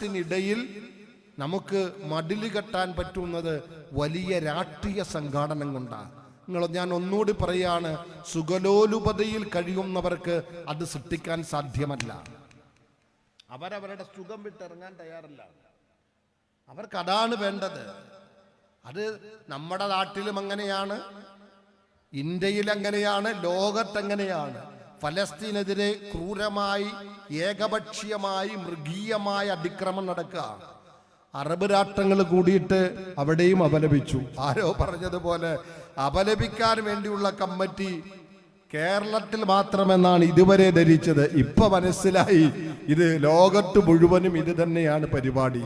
ദുഃഖത്തിനിടയിൽ നമുക്ക് മടിൽ കെട്ടാൻ പറ്റുന്നത് വലിയ രാഷ്ട്രീയ സംഘാടനം കൊണ്ടാണ്. നിങ്ങൾ ഞാൻ ഒന്നുകൂടി പറയാണ് സുഗലോലുപതയിൽ കഴിയുന്നവർക്ക് അത് സൃഷ്ടിക്കാൻ സാധ്യമല്ല. അവരവരുടെ സുഖം വിട്ടിറങ്ങാൻ തയ്യാറല്ല. അവർക്ക് അതാണ് വേണ്ടത്. അത് നമ്മുടെ നാട്ടിലും അങ്ങനെയാണ് ഇന്ത്യയിൽ അങ്ങനെയാണ് ലോകത്തെങ്ങനെയാണ്. ഫലസ്തീനെതിരെ ക്രൂരമായി ഏകപക്ഷീയമായി മൃഗീയമായ അതിക്രമം നടക്കുക അറബ് രാഷ്ട്രങ്ങൾ കൂടിയിട്ട് അവിടെയും അപലപിച്ചു. ആരോ പറഞ്ഞതുപോലെ അപലപിക്കാൻ വേണ്ടിയുള്ള കമ്മിറ്റി കേരളത്തിൽ മാത്രമെന്നാണ് ഇതുവരെ ധരിച്ചത്. ഇപ്പൊ മനസ്സിലായി ഇത് ലോകത്ത് മുഴുവനും ഇത് തന്നെയാണ് പരിപാടി.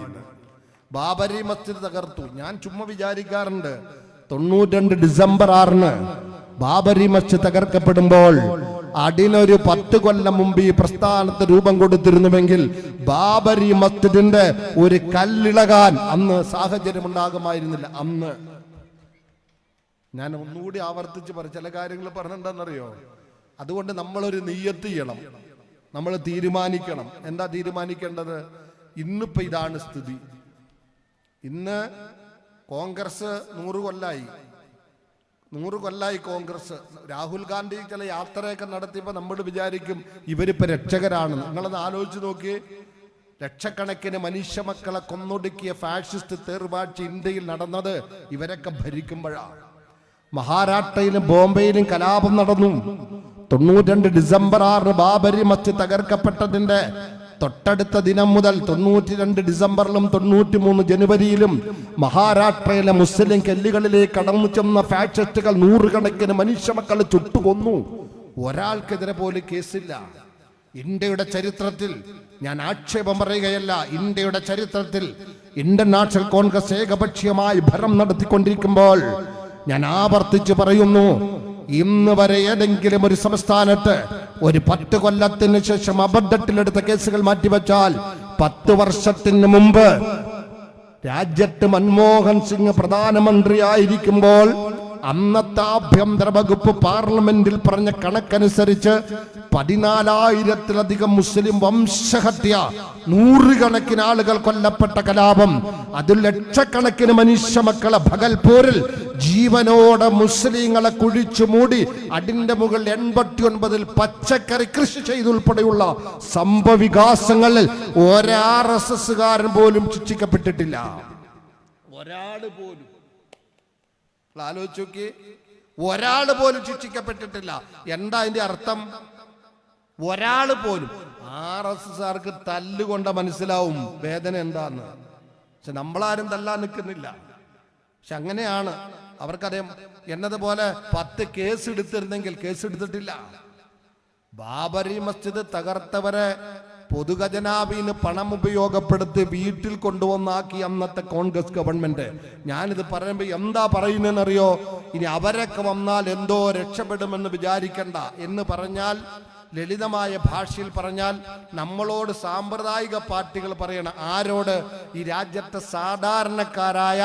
ബാബരി മസ്ജിദ് തകർത്തു. ഞാൻ ചുമ്മാ വിചാരിക്കാറുണ്ട്. തൊണ്ണൂറ്റി ഡിസംബർ ആറിന് ബാബരി മസ്ജിദ് തകർക്കപ്പെടുമ്പോൾ അതിനൊരു പത്ത് കൊല്ലം മുമ്പ് ഈ പ്രസ്ഥാനത്ത് രൂപം കൊടുത്തിരുന്നുവെങ്കിൽ ബാബരി മസ്ജിദിന്റെ ഒരു കല്ലിളകാൻ അന്ന് സാഹചര്യം ഉണ്ടാകുമായിരുന്നില്ല അന്ന്. ഞാൻ ഒന്നുകൂടി ആവർത്തിച്ച് പറ ചില കാര്യങ്ങൾ പറഞ്ഞിട്ടുണ്ടെന്നറിയോ അതുകൊണ്ട് നമ്മളൊരു നെയ്യത്ത് ചെയ്യണം. നമ്മൾ തീരുമാനിക്കണം. എന്താ തീരുമാനിക്കേണ്ടത്? ഇന്നിപ്പോ ഇതാണ് സ്ഥിതി. ഇന്ന് കോൺഗ്രസ് നൂറ് കൊല്ലായി. നൂറ് കൊല്ലായി കോൺഗ്രസ്. രാഹുൽ ഗാന്ധി ചില യാത്രയൊക്കെ നടത്തിയപ്പോൾ നമ്മൾ വിചാരിക്കും ഇവരിപ്പോ രക്ഷകരാണ്. നിങ്ങളത് ആലോചിച്ച് നോക്കി ലക്ഷക്കണക്കിന് മനുഷ്യ മക്കളെ കൊന്നൊടുക്കിയ ഫാഷിസ്റ്റ് തേർവാഴ്ച ഇന്ത്യയിൽ നടന്നത് ഇവരൊക്കെ ഭരിക്കുമ്പോഴാണ് മഹാരാഷ്ട്രയിലും ബോംബെയിലും കലാപം നടന്നു. തൊണ്ണൂറ്റിരണ്ട് ഡിസംബർ ആറിന് ബാബരി മസ്ജിദ് തകർക്കപ്പെട്ടതിന്റെ തൊട്ടടുത്ത ദിനം മുതൽ തൊണ്ണൂറ്റി രണ്ട് ഡിസംബറിലും തൊണ്ണൂറ്റി മൂന്ന് ജനുവരിയിലും മഹാരാഷ്ട്രയിലെ മുസ്ലിം കല്ലുകളിലേക്ക് കടന്നു ചെന്ന ഫാഷിസ്റ്റുകൾ നൂറുകണക്കിന് മനുഷ്യമക്കളെ ചുട്ടുകൊന്നു. ഒരാൾക്കെതിരെ പോലും കേസില്ല. ഇന്ത്യയുടെ ചരിത്രത്തിൽ ഞാൻ ആക്ഷേപം പറയുകയല്ല ഇന്ത്യയുടെ ചരിത്രത്തിൽ ഇന്ത്യൻ നാഷണൽ കോൺഗ്രസ് ഏകപക്ഷീയമായി ഭരം നടത്തിക്കൊണ്ടിരിക്കുമ്പോൾ ഞാൻ ആവർത്തിച്ച് പറയുന്നു ഇന്ന് വരെ ഏതെങ്കിലും ഒരു സംസ്ഥാനത്ത് ഒരു പത്ത് കൊല്ലത്തിന് ശേഷം അബദ്ധത്തിലെടുത്ത കേസുകൾ മാറ്റിവെച്ചാൽ പത്ത് വർഷത്തിന് മുമ്പ് രാജ്യത്ത് മൻമോഹൻ സിംഗ് പ്രധാനമന്ത്രിയായിരിക്കുമ്പോൾ അന്നത്തെ ആഭ്യന്തര വകുപ്പ് പാർലമെന്റിൽ പറഞ്ഞ കണക്കനുസരിച്ച് പതിനാലായിരത്തിലധികം മുസ്ലിം വംശഹത്യ നൂറുകണക്കിന് ആളുകൾ കൊല്ലപ്പെട്ട കലാപം അതിൽ ലക്ഷക്കണക്കിന് മനുഷ്യ മക്കളെ ഭഗൽപൂരിൽ ജീവനോടെ മുസ്ലിങ്ങളെ കുഴിച്ചു മൂടി അടിന്റെ മുകളിൽ എൺപത്തി ഒൻപതിൽ പച്ചക്കറി കൃഷി ചെയ്തുൾപ്പെടെയുള്ള സംഭവവികാസങ്ങളിൽ ഒരാർ എസ് എസ്സുകാരൻ പോലും ശിക്ഷിക്കപ്പെട്ടിട്ടില്ല. ഒരാൾ പോലും നിങ്ങൾ ആലോചിച്ച് നോക്കി ഒരാൾ പോലും ശിക്ഷിക്കപ്പെട്ടിട്ടില്ല. എന്താ അതിന്റെ അർത്ഥം? ഒരാൾ പോലും ആർ എസ് എസ് ആർക്ക് തല്ലുകൊണ്ട മനസ്സിലാവും വേദന എന്താന്ന്. പക്ഷെ നമ്മളാരും തല്ലാൻ നിൽക്കുന്നില്ല. പക്ഷെ അങ്ങനെയാണ്. അവർക്കറിയാം എന്നതുപോലെ പത്ത് കേസ് എടുത്തിരുന്നെങ്കിൽ കേസ് എടുത്തിട്ടില്ല. ബാബരി മസ്ജിദ് തകർത്തവരെ പൊതുഖജനാവിന് പണം ഉപയോഗപ്പെടുത്തി വീട്ടിൽ കൊണ്ടുവന്നാക്കി അന്നത്തെ കോൺഗ്രസ് ഗവൺമെന്റ്. ഞാനിത് പറയുമ്പോൾ എന്താ പറയുന്നതെന്നറിയോ ഇനി അവരൊക്കെ വന്നാൽ എന്തോ രക്ഷപ്പെടുമെന്ന് വിചാരിക്കണ്ട. എന്ന് പറഞ്ഞാൽ ലളിതമായ ഭാഷയിൽ പറഞ്ഞാൽ നമ്മളോട് സാമ്പ്രദായിക പാർട്ടികൾ പറയണ ആരോട്? ഈ രാജ്യത്തെ സാധാരണക്കാരായ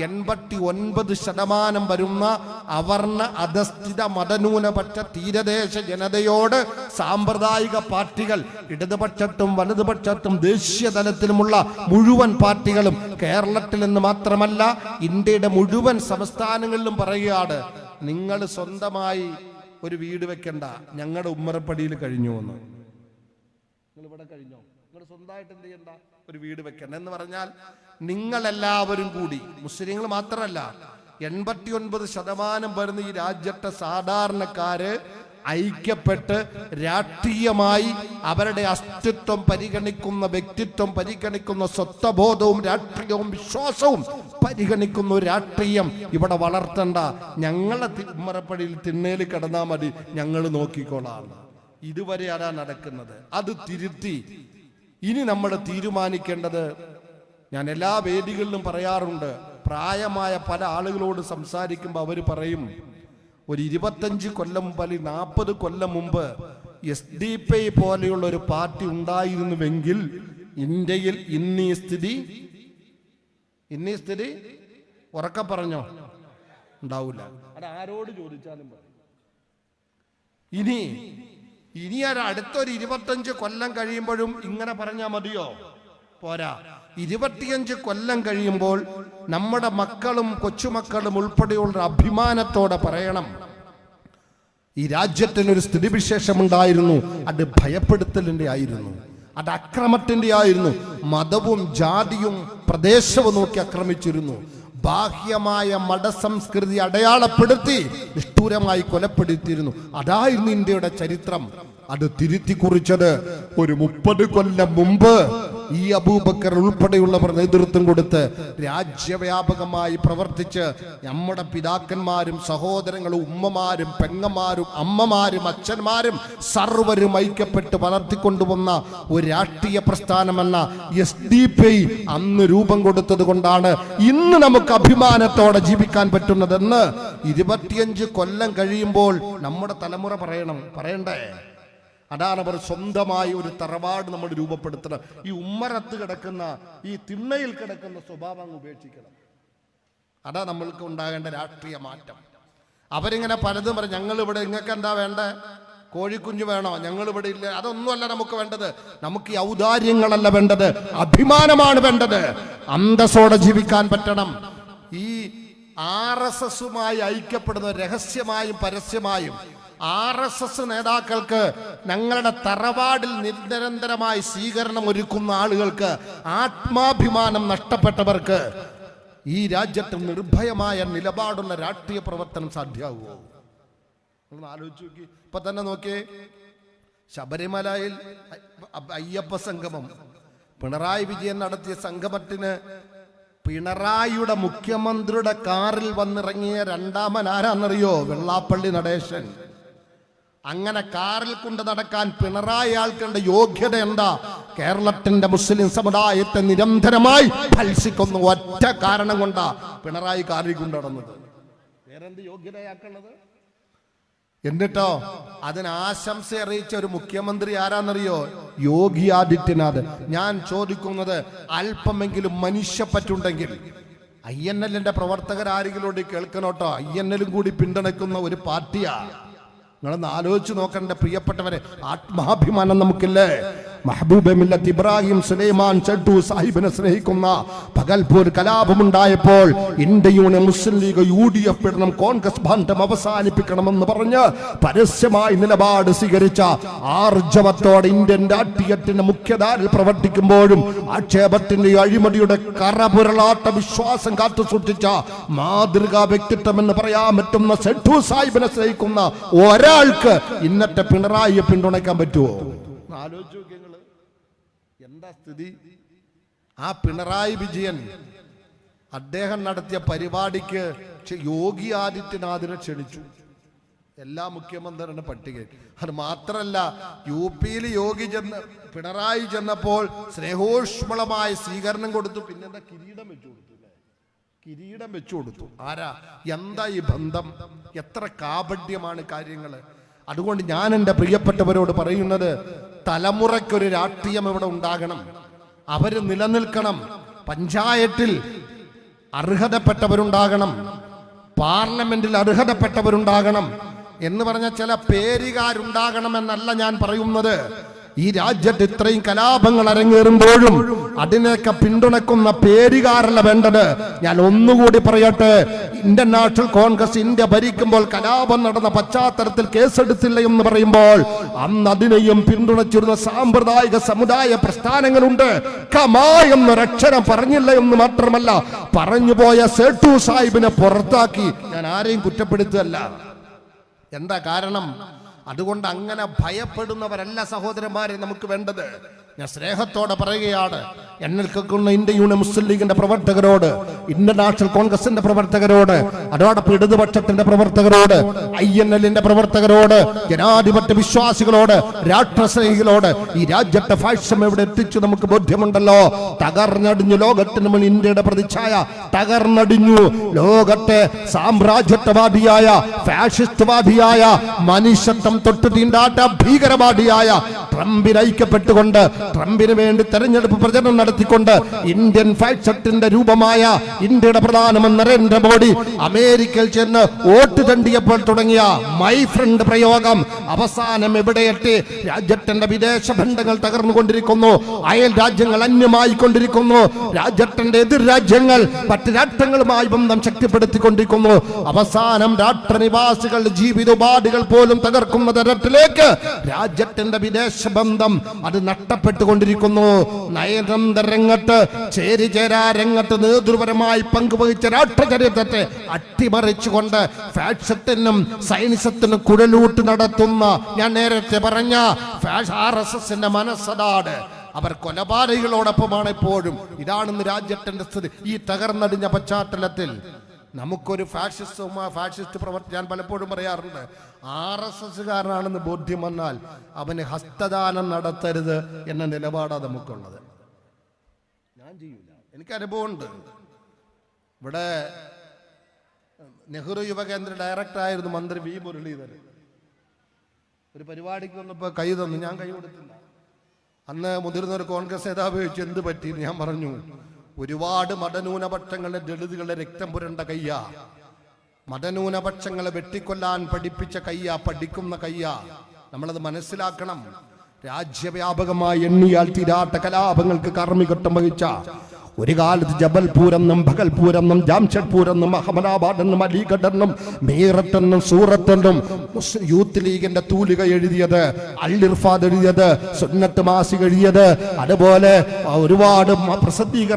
എൺപത്തി ഒൻപത് ശതമാനം വരുന്ന അവർണ അധസ്ഥിത മതന്യൂനപക്ഷ തീരദേശ ജനതയോട് സാമ്പ്രദായിക പാർട്ടികൾ ഇടതുപക്ഷത്തും വലതുപക്ഷത്തും ദേശീയ തലത്തിലുമുള്ള മുഴുവൻ പാർട്ടികളും കേരളത്തിൽ നിന്ന് മാത്രമല്ല ഇന്ത്യയുടെ മുഴുവൻ സംസ്ഥാനങ്ങളിലും പറയുകയാണ് നിങ്ങൾ സ്വന്തമായി ഒരു വീട് വെക്കണ്ട. ഞങ്ങളുടെ ഉമ്മറപ്പടിയിൽ കഴിഞ്ഞു എന്ന്. നിങ്ങൾ ഇവിടെ കഴിഞ്ഞോ? നിങ്ങൾ സ്വന്തമായിട്ട് എന്ത് ചെയ്യണ്ട? ഒരു വീട് വെക്കണ്ട. എന്ന് പറഞ്ഞാൽ നിങ്ങൾ എല്ലാവരും കൂടി മുസ്ലിങ്ങൾ മാത്രമല്ല എൺപത്തി ഒൻപത് ശതമാനം വരുന്ന ഈ രാജ്യത്തെ സാധാരണക്കാര് ഐക്യപ്പെട്ട് രാഷ്ട്രീയമായി അവരുടെ അസ്തിത്വം പരിഗണിക്കുന്ന വ്യക്തിത്വം പരിഗണിക്കുന്ന സ്വത്വബോധവും രാഷ്ട്രീയവും വിശ്വാസവും പരിഗണിക്കുന്ന രാഷ്ട്രീയം ഇവിടെ വളർത്തണ്ട. ഞങ്ങളെ ഉമ്മറപ്പടിയിൽ തിണ്ണേൽ കിടന്നാൽ മതി. ഞങ്ങൾ നോക്കിക്കോളാം. ഇതുവരെ അതാ നടക്കുന്നത്. അത് തിരുത്തി. ഇനി നമ്മൾ തീരുമാനിക്കേണ്ടത് ഞാൻ എല്ലാ വേദികളിലും പറയാറുണ്ട് പ്രായമായ പല ആളുകളോട് സംസാരിക്കുമ്പോൾ അവർ പറയും ഒരു ഇരുപത്തഞ്ച് കൊല്ലം അല്ലെങ്കിൽ നാൽപ്പത് കൊല്ലം മുമ്പ് എസ് ഡി പി പോലെയുള്ള ഒരു പാർട്ടി ഉണ്ടായിരുന്നുവെങ്കിൽ ഇന്ത്യയിൽ ഇന്നീ സ്ഥിതി ഇന്നീ സ്ഥിതി ഉറക്ക പറഞ്ഞോ? ഉണ്ടാവില്ല ആരോട് ചോദിച്ചാലും ഇനി ഇനി ഒരു അടുത്തൊരു ഇരുപത്തഞ്ച് കൊല്ലം കഴിയുമ്പോഴും ഇങ്ങനെ പറഞ്ഞാ മതിയോ? പോരാ. ഇരുപത്തിയഞ്ച് കൊല്ലം കഴിയുമ്പോൾ നമ്മുടെ മക്കളും കൊച്ചുമക്കളും ഉൾപ്പെടെയുള്ള അഭിമാനത്തോടെ പറയണം. ഈ രാജ്യത്തിനൊരു സ്ഥിതിവിശേഷമുണ്ടായിരുന്നു. അത് ഭയപ്പെടുത്തലിന്റെ ആയിരുന്നു. അത് അക്രമത്തിന്റെ ആയിരുന്നു. മതവും ജാതിയും പ്രദേശവും നോക്കി ആക്രമിച്ചിരുന്നു. ബാഹ്യമായ മതസംസ്കൃതി അടയാളപ്പെടുത്തി നിഷ്ഠൂരമായി കൊലപ്പെടുത്തിയിരുന്നു. അതായിരുന്നു ഇന്ത്യയുടെ ചരിത്രം. അത് തിരുത്തി കുറിച്ചത് ഒരു മുപ്പത് കൊല്ലം മുമ്പ് ഈ അബൂബക്കർ ഉൾപ്പെടെയുള്ളവർ നേതൃത്വം കൊടുത്ത് രാജ്യവ്യാപകമായി പ്രവർത്തിച്ച് നമ്മുടെ പിതാക്കന്മാരും സഹോദരങ്ങളും ഉമ്മമാരും പെങ്ങന്മാരും അമ്മമാരും അച്ഛന്മാരും സർവരും ഐക്യപ്പെട്ട് വളർത്തിക്കൊണ്ടുവന്ന ഒരു രാഷ്ട്രീയ പ്രസ്ഥാനമെന്ന എസ് ഡി പി അന്ന് രൂപം കൊടുത്തത് കൊണ്ടാണ് ഇന്ന് നമുക്ക് അഭിമാനത്തോടെ ജീവിക്കാൻ പറ്റുന്നതെന്ന് ഇരുപത്തിയഞ്ച് കൊല്ലം കഴിയുമ്പോൾ നമ്മുടെ തലമുറ പറയണം. പറയണ്ടേ? അതാണ് അവർ സ്വന്തമായി ഒരു തറവാട് നമ്മൾ രൂപപ്പെടുത്തണം. ഈ ഉമ്മറത്ത് കിടക്കുന്ന ഈ തിണ്ണയിൽ കിടക്കുന്ന സ്വഭാവം അങ്ങ് ഉപേക്ഷിക്കണം. അതാ നമ്മൾക്ക് ഉണ്ടാകേണ്ട രാഷ്ട്രീയ മാറ്റം. അവരിങ്ങനെ പലതും പറയും ഞങ്ങൾ ഇവിടെ നിങ്ങൾക്ക് എന്താ വേണ്ടേ? കോഴിക്കുഞ്ഞു വേണോ? ഞങ്ങൾ ഇവിടെ ഇല്ല. അതൊന്നുമല്ല നമുക്ക് വേണ്ടത്. നമുക്ക് ഈ ഔദാര്യങ്ങളല്ല വേണ്ടത്. അഭിമാനമാണ് വേണ്ടത്. അന്തസ്സോടെ ജീവിക്കാൻ പറ്റണം. ഈ ആർ എസ് എസുമായി ഐക്യപ്പെടുന്ന രഹസ്യമായും പരസ്യമായും ആർ എസ് എസ് നേതാക്കൾക്ക് ഞങ്ങളുടെ തറവാടിൽ നിരന്തരമായി സ്വീകരണം ഒരുക്കുന്ന ആളുകൾക്ക് ആത്മാഭിമാനം നഷ്ടപ്പെട്ടവർക്ക് ഈ രാജ്യത്ത് നിർഭയമായ നിലപാടുള്ള രാഷ്ട്രീയ പ്രവർത്തനം സാധ്യമാകുമോ? ആലോചിച്ച് നോക്കി. ഇപ്പൊ തന്നെ നോക്കിയേ. ശബരിമലയിൽ അയ്യപ്പ സംഗമം. പിണറായി വിജയൻ നടത്തിയ സംഗമത്തിന് പിണറായിയുടെ മുഖ്യമന്ത്രിയുടെ കാറിൽ വന്നിറങ്ങിയ രണ്ടാമൻ ആരാന്നറിയോ? വെള്ളാപ്പള്ളി നടേശൻ. അങ്ങനെ കാറിൽ കൊണ്ട് നടക്കാൻ പിണറായി ആൾക്കേണ്ട യോഗ്യത എന്താ? കേരളത്തിന്റെ മുസ്ലിം സമുദായത്തെ നിരന്തരമായി ഭത്സിക്കുന്ന ഒറ്റ കാരണം കൊണ്ടാ പിണറായി കാറിൽ കൊണ്ട് നടന്നത്. വേറെന്ത് യോഗ്യതയാക്കുന്നത് എന്നിട്ടോ അതിന് ആശംസ അറിയിച്ച ഒരു മുഖ്യമന്ത്രി ആരാന്നറിയോ? യോഗി ആദിത്യനാഥ്. ഞാൻ ചോദിക്കുന്നത് അല്പമെങ്കിലും മനുഷ്യപ്പറ്റുണ്ടെങ്കിൽ ഐ എൻ എല്ലിന്റെ പ്രവർത്തകർ ആരെങ്കിലും കേൾക്കണോട്ടോ? ഐ എൻ എല്ലും കൂടി പിന്തുണയ്ക്കുന്ന ഒരു പാർട്ടിയാ. നിങ്ങളൊന്ന് ആലോചിച്ച് നോക്കണ്ട പ്രിയപ്പെട്ടവരെ ആത്മാഭിമാനം നമുക്കില്ലേ? മഹബൂബ് മില്ലത്ത് ഇബ്രാഹിം സുലൈമാൻ ചട്ടു സാഹിബിനെ സ്നേഹിക്കുന്ന പകൽപൂർ കലാപമുണ്ടായപ്പോൾ ഇന്ത്യയുടെ Muslim League U D F ഇടണം കോൺഗ്രസ് ബന്ധം അവസാനിപ്പിക്കണമെന്ന് പറഞ്ഞ് പരസ്യമായി നിലപാട് സ്വീകരിച്ച ആർജവത്തോടെ ഇന്ത്യൻ രാഷ്ട്രീയത്തിന്റെ മുഖ്യധാരയിൽ പ്രവർത്തിക്കുമ്പോഴും ആക്ഷേപത്തിന്റെ അഴിമതിയുടെ കറപുരളാട്ട വിശ്വാസം കാത്തു സൂക്ഷിച്ച മാതൃകാ വ്യക്തിത്വം എന്ന് പറയാൻ പറ്റുന്ന സെഡു സാഹിബിനെ സ്നേഹിക്കുന്ന ഒരാൾക്ക് ഇന്നത്തെ പിണറായിയെ പിന്തുണയ്ക്കാൻ പറ്റുമോ ആലോചിച്ചു. എന്താ സ്ഥിതി? ആ പിണറായി വിജയൻ അദ്ദേഹം നടത്തിയ പരിപാടിക്ക് യോഗി ആദിത്യനാഥിനെ ക്ഷണിച്ചു. എല്ലാ മുഖ്യമന്ത്രിയുടെ പട്ടിക അത് മാത്രല്ല യു പിയിൽ യോഗി ചെന്ന് പിണറായി ചെന്നപ്പോൾ സ്നേഹോഷ്മളമായ സ്വീകരണം കൊടുത്തു. പിന്നെന്താ കിരീടം വെച്ചു കൊടുത്തു കിരീടം വെച്ചു കൊടുത്തു. ആരാ? എന്താ ഈ ബന്ധം? എത്ര കാപഢ്യമാണ് കാര്യങ്ങൾ? അതുകൊണ്ട് ഞാൻ എന്റെ പ്രിയപ്പെട്ടവരോട് പറയുന്നത് തലമുറയ്ക്കൊരു രാഷ്ട്രീയം ഇവിടെ ഉണ്ടാകണം. അവർ നിലനിൽക്കണം. പഞ്ചായത്തിൽ അർഹതപ്പെട്ടവരുണ്ടാകണം. പാർലമെന്റിൽ അർഹതപ്പെട്ടവരുണ്ടാകണം എന്ന് പറഞ്ഞ ചില പേരുകാരുണ്ടാകണമെന്നല്ല ഞാൻ പറയുന്നത്. ഈ രാജ്യത്ത് ഇത്രയും കലാപങ്ങൾ അരങ്ങേറുമ്പോഴും അതിനെയൊക്കെ പിന്തുണക്കുന്ന പേരുകാരല്ല വേണ്ടത്. ഞാൻ ഒന്നുകൂടി പറയട്ടെ ഇന്ത്യൻ നാഷണൽ കോൺഗ്രസ് ഇന്ത്യ ഭരിക്കുമ്പോൾ കലാപം നടന്ന പശ്ചാത്തലത്തിൽ കേസെടുത്തില്ല എന്ന് പറയുമ്പോൾ അന്ന് അതിനെയും പിന്തുണച്ചിരുന്ന സാമ്പ്രദായിക സമുദായ പ്രസ്ഥാനങ്ങളുണ്ട്. കമാ എന്നൊരക്ഷരം പറഞ്ഞില്ല എന്ന് മാത്രമല്ല പറഞ്ഞുപോയ സേട്ടു സാഹിബിനെ പുറത്താക്കി. ഞാൻ ആരെയും കുറ്റപ്പെടുത്തുകയല്ല. എന്താ കാരണം? അതുകൊണ്ട് അങ്ങനെ ഭയപ്പെടുന്നവരല്ല സഹോദരന്മാരെ നമുക്ക് വേണ്ടത്. ഞാൻ സ്നേഹത്തോടെ പറയുകയാണ്. എന്നിൽ കേൾക്കുന്ന ഇന്ത്യ യൂണിയൻ മുസ്ലിം ലീഗിന്റെ പ്രവർത്തകരോട് ഇന്റർനാഷണൽ നാഷണൽ കോൺഗ്രസിന്റെ പ്രവർത്തകരോട് അതോടൊപ്പം ഇടതുപക്ഷത്തിന്റെ പ്രവർത്തകരോട് ഐ എൻ എല്ലിന്റെ പ്രവർത്തകരോട് ജനാധിപത്യ വിശ്വാസികളോട് രാഷ്ട്രസ്നേഹികളോട് ഈ രാജ്യത്തെ ഫാഷം എവിടെ എത്തിച്ചു നമുക്ക് ബോധ്യമുണ്ടല്ലോ. തകർന്നടിഞ്ഞു ലോകത്തിന് മുന്നിൽ ഇന്ത്യയുടെ പ്രതിച്ഛായ തകർന്നടിഞ്ഞു ലോകത്തെ സാമ്രാജ്യത്വവാദിയായ ഫാഷിസ്റ്റ്വാദിയായ മനുഷ്യത്വം തൊട്ടു തീണ്ടാട്ട ഭീകരവാദിയായ ട്രംപിന് ഐക്യപ്പെട്ടുകൊണ്ട് ട്രംപിന് വേണ്ടി തെരഞ്ഞെടുപ്പ് പ്രചരണം നടത്തിക്കൊണ്ട് ഇന്ത്യൻ ഫാക്ടറിന്റെ രൂപമായ ഇന്ത്യയുടെ പ്രധാനമന്ത്രി നരേന്ദ്രമോദി അമേരിക്കയിൽ ചെന്ന് വോട്ട് തണ്ടിയപ്പോൾ തുടങ്ങിയ മൈ ഫ്രണ്ട് പ്രയോഗം അവസാനം എവിടെയെത്തി രാജ്യത്തിന്റെ വിദേശ ബന്ധങ്ങൾ തകർന്നുകൊണ്ടിരിക്കുന്നു അയൽ രാജ്യങ്ങൾ അന്യമായി കൊണ്ടിരിക്കുന്നു. രാജ്യത്തിന്റെ എതിർ രാജ്യങ്ങൾ മറ്റ് രാഷ്ട്രങ്ങളുമായി ബന്ധം ശക്തിപ്പെടുത്തിക്കൊണ്ടിരിക്കുന്നു. അവസാനം രാഷ്ട്രനിവാസികളുടെ ജീവിതോപാധികൾ പോലും തകർക്കുന്ന തരത്തിലേക്ക് രാജ്യത്തിന്റെ വിദേശ ബന്ധം അത് നഷ്ടപ്പെട്ടുകൊണ്ടിരിക്കുന്നു നയതന്ത്ര രംഗത്ത് ചേരിചേരാ രംഗത്ത് നേതൃപരമായി പങ്കുവഹിച്ച രാഷ്ട്രചരിത്രത്തെ അട്ടിമറിച്ചുകൊണ്ട് ഫാഷത്തിനും സൈനിസത്തിനും കുഴലൂട്ട് നടത്തുന്ന ഞാൻ നേരത്തെ പറഞ്ഞ ആർ എസ് എസിന്റെ അവർ കൊലപാതകികളോടൊപ്പമാണ് എപ്പോഴും ഇതാണെന്ന് രാജ്യത്തിന്റെ സ്ഥിതി. ഈ തകർന്നടിഞ്ഞ പശ്ചാത്തലത്തിൽ നമുക്കൊരു ഫാഷിസ്റ്റ് ഫാഷിസ്റ്റ് പ്രവർത്തി ഞാൻ പലപ്പോഴും പറയാറുണ്ട്. ആർ എസ് എസ്സുകാരനാണെന്ന് ബോധ്യം വന്നാൽ അവന് ഹസ്തദാനം നടത്തരുത് എന്ന നിലപാടാണ് നമുക്കുള്ളത്. ഞാൻ ചെയ്യൂല. എനിക്ക് അനുഭവമുണ്ട്. ഇവിടെ നെഹ്റു യുവകേന്ദ്ര ഡയറക്ടർ ആയിരുന്നു മന്ത്രി വി മുരളീധരൻ. ഒരു പരിപാടിക്ക് വന്നപ്പോൾ കൈ തന്നു. ഞാൻ കൈ കൊടുത്തില്ല. അന്ന് മുതിർന്ന ഒരു കോൺഗ്രസ് നേതാവ് ചോദിച്ചു എന്ത് പറ്റി? ഞാൻ പറഞ്ഞു. ഒരുപാട് മതന്യൂനപക്ഷങ്ങളുടെ ദളിതുകളുടെ രക്തം പുരണ്ട കയ്യ. മതന്യൂനപക്ഷങ്ങളെ വെട്ടിക്കൊല്ലാൻ പഠിപ്പിച്ച കയ്യ പഠിക്കുന്ന കയ്യ. നമ്മളത് മനസ്സിലാക്കണം. രാജ്യവ്യാപകമായി എണ്ണിയാൽ തീരാട്ട കലാപങ്ങൾക്ക് കാർമ്മികത്വം വഹിച്ച ഒരു കാലത്ത് ജബൽപൂരെന്നും ഭഗൽപൂരെന്നും ജാംഷഡ്പൂരെന്നും എന്നും ജാംഷഡ്പൂർ എന്നും അഹമ്മദാബാദ് എന്നും അലിഗഡ് എന്നും മീററ്റ് എന്നും സൂറത്ത് എന്നും മുസ്ലിം യൂത്ത് ലീഗിന്റെ തൂലിക എഴുതിയത് അൽ ഇർഫാദ് എഴുതിയത് സുന്നത്ത് മാസിക എഴുതിയത്. അതുപോലെ ഒരുപാട് പ്രസിദ്ധീകരണ